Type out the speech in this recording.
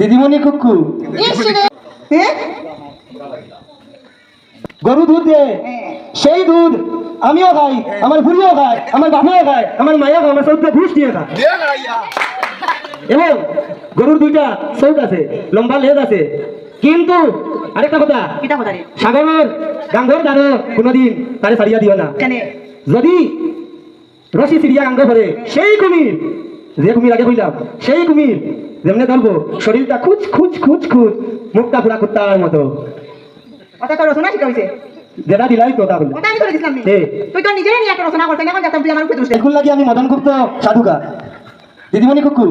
দিদিমণি কুকু। হ্যাঁ গরু দুধ দে। সেই দুধ আমিও খাই আমার বুড়িও খায় আমার বাবাও খায় আমার মায়েও খায় আমার সৌদ্য ঘুষ দিয়ে খায়। এবং গরুর দুইটা চৌক আছে লম্বা লেজ আছে। কিন্তু আরেকটা কথা কিতা কথা রে? সাগরের গাঙ্গর দ্বারা কোনোদিন তারে সারিয়া দিও না। যদি রশি সিরিয়া গাঙ্গ করে সেই কুমির যে কুমির আগে কইলাম সেই কুমির যেমনে ধরবো শরীরটা খুচ খুচ খুচ খুচ মুখটা পুরা কুত্তার মতো। রচনা শিখা হইছে। যেটা দিলাই তো তা বললে আমি করে দিছিলাম নি। তুই তো নিজেই নিয়ে রচনা করতে তুই আমার উপরে দোষ লাগি আমি মদন গুপ্ত সাধুকা। দিদিমণি কুকু।